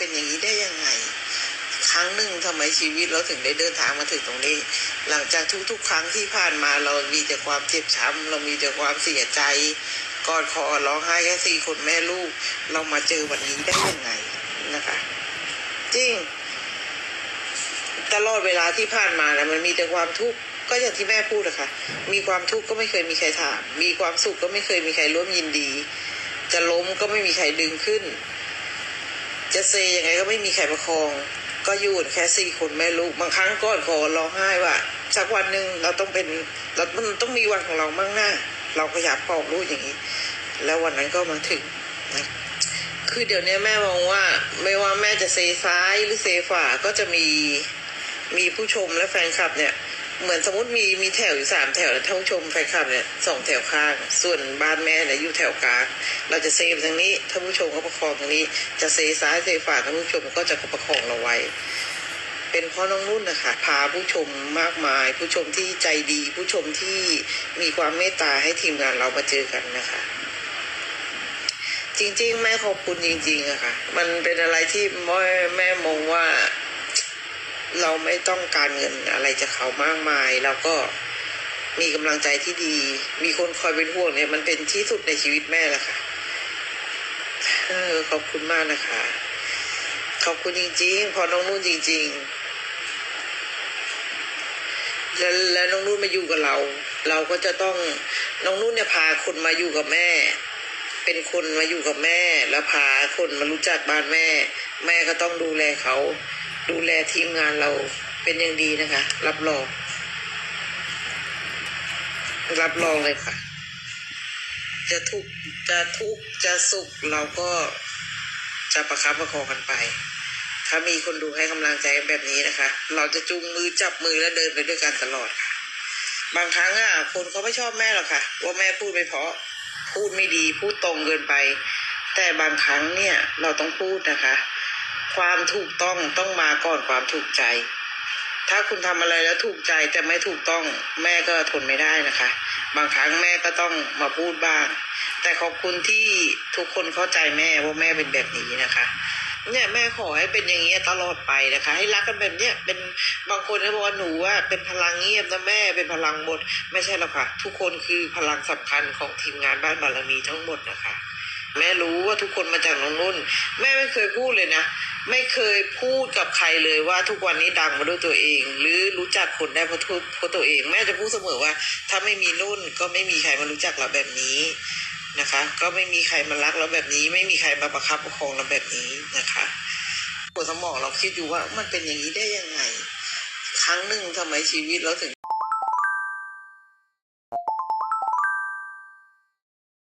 เป็นอย่างนี้ได้ยังไง ครั้งหนึ่งทำไมชีวิตเราถึงได้เดินทางมาถึงตรงนี้ หลังจากทุกๆ ครั้งที่ผ่านมาเรามีแต่ความเจ็บช้ำเรามีแต่ความเสียใจกอดคอร้องไห้แค่สี่คนแม่ลูก เรามาเจอวันนี้ได้ยังไงนะคะ จริง ตลอดเวลาที่ผ่านมานะมันมีแต่ความทุกข์ก็อย่างที่แม่พูดอะคะมีความทุกข์ก็ไม่เคยมีใครถาม มีความสุขก็ไม่เคยมีใครร่วมยินดี จะล้มก็ไม่มีใครดึงขึ้น จะเซยังไงก็ไม่มีใครประคอง ก็อยู่กันแค่สี่คนแม่ลูกบางครั้งก็ขอร้องไห้ว่าสักวันหนึ่งเราต้องเป็นเรามันต้องมีวันของเรามั่งหน้า เราก็อยากปลอบลูกอย่างนี้ แล้ววันนั้นก็มาถึงนะคือเดี๋ยวนี้แม่มองว่า ไม่ว่าแม่จะเซซ้ายหรือเซฝ่าก็จะมีมีผู้ชมและแฟนคลับเนี่ย เหมือนสมมติมีมีแถวอยู่สามแถวแล้วท่านผู้ชมแฟนคลับเนี่ยสองแถวข้าง ส่วนบ้านแม่เนี่ยอยู่แถวกลางเราจะเซไปทางนี้ท่านผู้ชมก็ประคองทางนี้ จะเซซ้ายเซฝาท่านผู้ชมก็จะประคองเราไว้ เป็นเพราะน้องนุ่นนะคะพาผู้ชมมากมาย ผู้ชมที่ใจดี ผู้ชมที่มีความเมตตาให้ทีมงานเรามาเจอกันนะคะ จริงๆ แม่ขอบคุณจริงๆอะค่ะ มันเป็นอะไรที่แม่แม่มองว่า เราไม่ต้องการเงินอะไรจากเขามากมายแล้วก็มีกำลังใจที่ดี มีคนคอยเป็นห่วงเนี่ยมันเป็นที่สุดในชีวิตแม่แหละค่ะเออขอบคุณมากนะคะ ขอบคุณจริงๆ พอน้องนุ่นจริงๆ แล้วแล้วน้องนุ่นมาอยู่กับเรา เราก็จะต้องน้องนุ่นเนี่ยพาคนมาอยู่กับแม่ เป็นคนมาอยู่กับแม่ แล้วพาคนมารู้จักบ้านแม่ แม่ก็ต้องดูแลเขา ดูแลทีมงานเราเป็นอย่างดีนะคะ รับรอง รับรองเลยค่ะ จะทุกจะทุกจะสุขเราก็จะประคับประคองกันไป ถ้ามีคนดูให้กำลังใจแบบนี้นะคะ เราจะจูงมือจับมือและเดินไปด้วยกันตลอดค่ะ บางครั้งอะคนเขาไม่ชอบแม่หรอกค่ะ ว่าแม่พูดไม่เพราะพูดไม่ดีพูดตรงเกินไป แต่บางครั้งเนี่ยเราต้องพูดนะคะ ความถูกต้องต้องมาก่อนความถูกใจ ถ้าคุณทำอะไรแล้วถูกใจแต่ไม่ถูกต้องแม่ก็ทนไม่ได้นะคะ บางครั้งแม่ก็ต้องมาพูดบ้าง แต่ขอบคุณที่ทุกคนเข้าใจแม่ว่าแม่เป็นแบบนี้นะคะเนี่ยแม่ขอให้เป็นอย่างนี้ยตลอดไปนะคะ ให้รักกันแบบเนี้ยเป็นบางคนก็บอกว่าหนูว่าเป็นพลังเงียบนะแม่เป็นพลังหมด ไม่ใช่หรอกค่ะ ทุกคนคือพลังสำคัญของทีมงานบ้านบารมีทั้งหมดนะคะ แม่รู้ว่าทุกคนมาจากน้องนุ่น แม่ไม่เคยพูดเลยนะ ไม่เคยพูดกับใครเลยว่าทุกวันนี้ดังมาด้วยตัวเอง หรือรู้จักคนได้เพราะทุกเพราะตัวเอง แม่จะพูดเสมอว่า ถ้าไม่มีนุ่นก็ไม่มีใครมารู้จักเราแบบนี้นะคะ ก็ไม่มีใครมารักเราแบบนี้ ไม่มีใครมาประคับประคองเราแบบนี้นะคะหัวสมองเราคิดอยู่ว่ามันเป็นอย่างนี้ได้ยังไง ครั้งหนึ่งทำไมชีวิตเราถึง